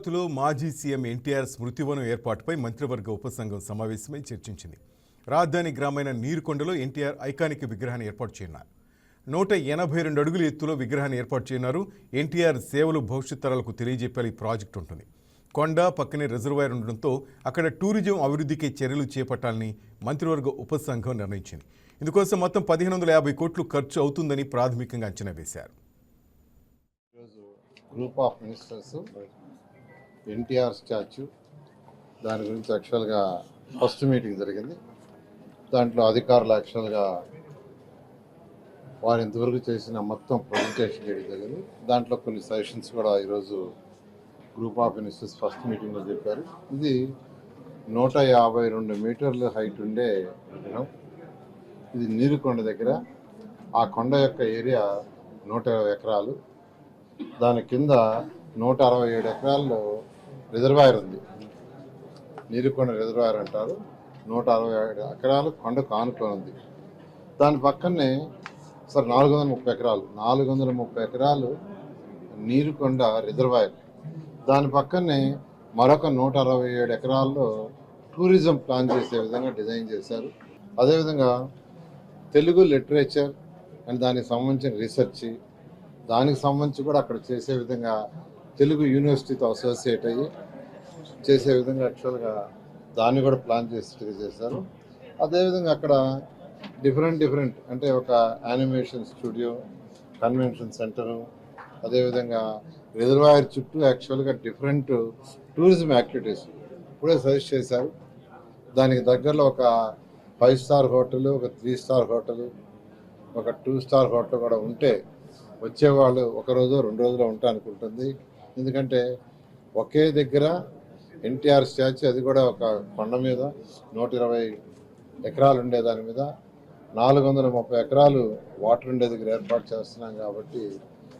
అమరావతిలో మాజీ సీఎం ఎన్టీఆర్ స్మృతివనం ఏర్పాటుపై మంత్రివర్గ ఉపసంఘం సమావేశమై చర్చించింది. రాజధాని గ్రామైన నీరుకొండలో ఎన్టీఆర్ ఐకానిక్ విగ్రహాన్ని ఏర్పాటు చేయనున్నారు. నూట ఎనభై రెండు అడుగుల ఎత్తులో విగ్రహాన్ని ఏర్పాటు చేయనున్నారు. ఎన్టీఆర్ సేవలు భవిష్యత్ తరాలకు తెలియజెప్పే ఈ ప్రాజెక్టు ఉంటుంది. కొండ పక్కనే రిజర్వాయర్ ఉండడంతో అక్కడ టూరిజం అభివృద్ధికి చర్యలు చేపట్టాలని మంత్రివర్గ ఉపసంఘం నిర్ణయించింది. ఇందుకోసం మొత్తం పదిహేను వందల యాభై కోట్లు ఖర్చు అవుతుందని ప్రాథమికంగా అంచనా వేశారు. Group of ministers NTR statue దాని గురించి యాక్చువల్గా ఫస్ట్ మీటింగ్ జరిగింది. దాంట్లో అధికారులు యాక్చువల్గా వారు ఇంతవరకు చేసిన మొత్తం ప్రజెంటేషన్ చేయడం జరిగింది. దాంట్లో కొన్ని సజెషన్స్ కూడా ఈరోజు గ్రూప్ ఆఫ్ మినిస్టర్స్ ఫస్ట్ మీటింగ్లో చెప్పారు. ఇది నూట యాభై రెండు మీటర్ల హైట్ ఉండే విగ్రహం ఇది నీరుకొండ దగ్గర ఆ కొండ యొక్క ఏరియా నూట ఎకరాలు. దాని కింద నూట అరవై ఏడు ఎకరాల్లో రిజర్వాయర్ ఉంది. నీరుకొండ రిజర్వాయర్ అంటారు. నూట అరవై ఏడు ఎకరాలు కొండ ఆనుకొని ఉంది. దాని పక్కనే సార్ నాలుగు వందల ముప్పై ఎకరాలు. నాలుగు వందల ముప్పై ఎకరాలు నీరుకొండ రిజర్వాయర్. దాని పక్కనే మరొక నూట అరవై ఏడు ఎకరాల్లో టూరిజం ప్లాన్ చేసే విధంగా డిజైన్ చేశారు. అదేవిధంగా తెలుగు లిటరేచర్ అండ్ దానికి సంబంధించిన రీసెర్చ్ దానికి సంబంధించి కూడా అక్కడ చేసే విధంగా తెలుగు యూనివర్సిటీతో అసోసియేట్ అయ్యి చేసే విధంగా యాక్చువల్గా దాన్ని కూడా ప్లాన్ చేసేట్టుగా చేశారు. అదేవిధంగా అక్కడ డిఫరెంట్ డిఫరెంట్ అంటే ఒక యానిమేషన్ స్టూడియో కన్వెన్షన్ సెంటరు అదేవిధంగా రిజర్వాయర్ చుట్టూ యాక్చువల్గా డిఫరెంట్ టూరిజం యాక్టివిటీస్ ఇప్పుడే సజెస్ట్ చేశారు. దానికి దగ్గరలో ఒక ఫైవ్ స్టార్ హోటల్ ఒక త్రీ స్టార్ హోటల్ ఒక టూ స్టార్ హోటల్ కూడా ఉంటే వచ్చేవాళ్ళు ఒక రోజు రెండు రోజులు ఉంటా అనుకుంటుంది. ఎందుకంటే ఒకే దగ్గర ఎన్టీఆర్ స్టాచ్యూ అది కూడా ఒక కొండ మీద నూట ఇరవై ఎకరాలు ఉండే దాని మీద నాలుగు వందల ముప్పై ఎకరాలు వాటర్ ఉండే దగ్గర ఏర్పాటు చేస్తున్నాం కాబట్టి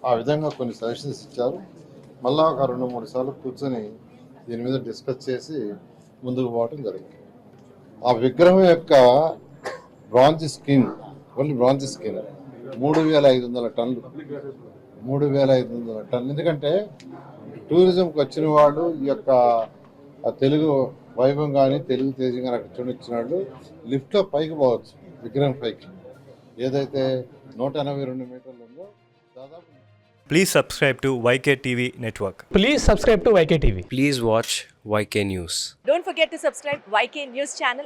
ఆ విధంగా కొన్ని సజెషన్స్ ఇచ్చారు. మళ్ళా ఒక రెండు మూడు సార్లు కూర్చొని దీని మీద డిస్కస్ చేసి ముందుకు పోవటం జరిగింది. ఆ విగ్రహం యొక్క bronze scheme only bronze scheme మూడు వేల ఐదు వందల టన్నులు. మూడు వేల ఐదు వందల టన్ను ఎందుకంటే టూరిజంకి వచ్చిన వాళ్ళు ఈ యొక్క తెలుగు వైభవం కానీ తెలుగుదేశం కానీ అక్కడ చూడొచ్చినట్టు లిఫ్ట్లో పైకి పోవచ్చు విగ్రహం పైకి. ఏదైతే నూట ఎనభై రెండు మీటర్లు ఉందో దాదాపు please subscribe to YK TV network please subscribe to YK TV please watch YK news don't forget to subscribe YK news channel